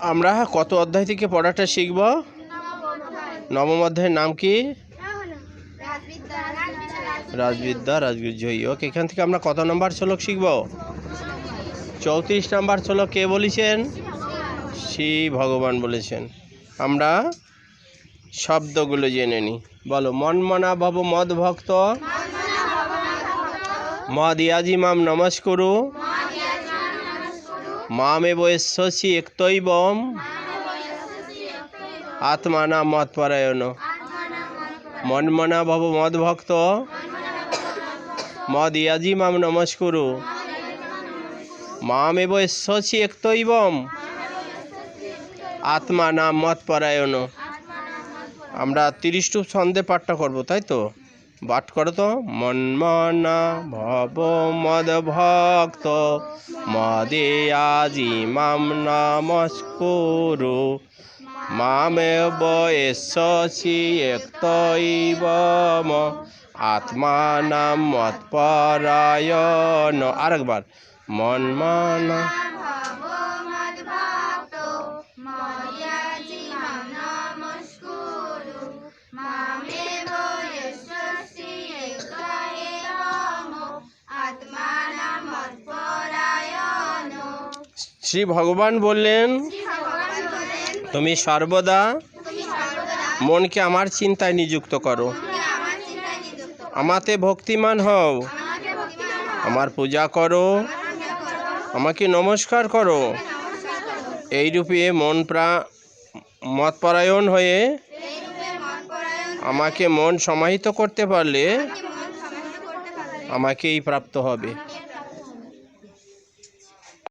আমরা কত অধ্যায় থেকে পড়াটা শিখব? নবম অধ্যায়ের নাম কি? রাজবিদ্যা, রাজবিজয়ী। ওকে, এখান থেকে আমরা কত নম্বর শ্লোক শিখব? চৌত্রিশ নম্বর শ্লোক কে বলেছেন? শ্রী ভগবান বলেছেন। আমরা শব্দগুলো জেনে নিই বলো মনমনা ভব মদ ভক্ত। মদ ইয়াজি মাম নমস্কুরু। মামে বয়স্যসি একতৈবম। আত্মানা মত পরায়ণ মনমনা ভব মদ ভক্ত মদ ইয়াজি মাম নমস্কুরু। মামে বয়স্যসি একতৈবম। আত্মা নাম মত পরায়ণ আমরা তিরিশ টু ছন্দে পাঠটা করব, তাই তো? পাঠ করো তো। মনমনা ভব মদ ভক্ত। মদে আজি মাম নমস্কুরু। মামে বয়সি একতৈবম আত্মা নাম মত পরায়ণ আরেকবার মনমনা শ্রী ভগবান বললেন, তুমি সর্বদা মনকে আমার চিন্তায় নিযুক্ত করো। আমাতে ভক্তিমান হও। আমার পূজা করো। আমাকে নমস্কার করো। এইরূপে মন প্রা মতপরায়ণ হয়ে আমাকে মন সমাহিত করতে পারলে আমাকেই প্রাপ্ত হবে।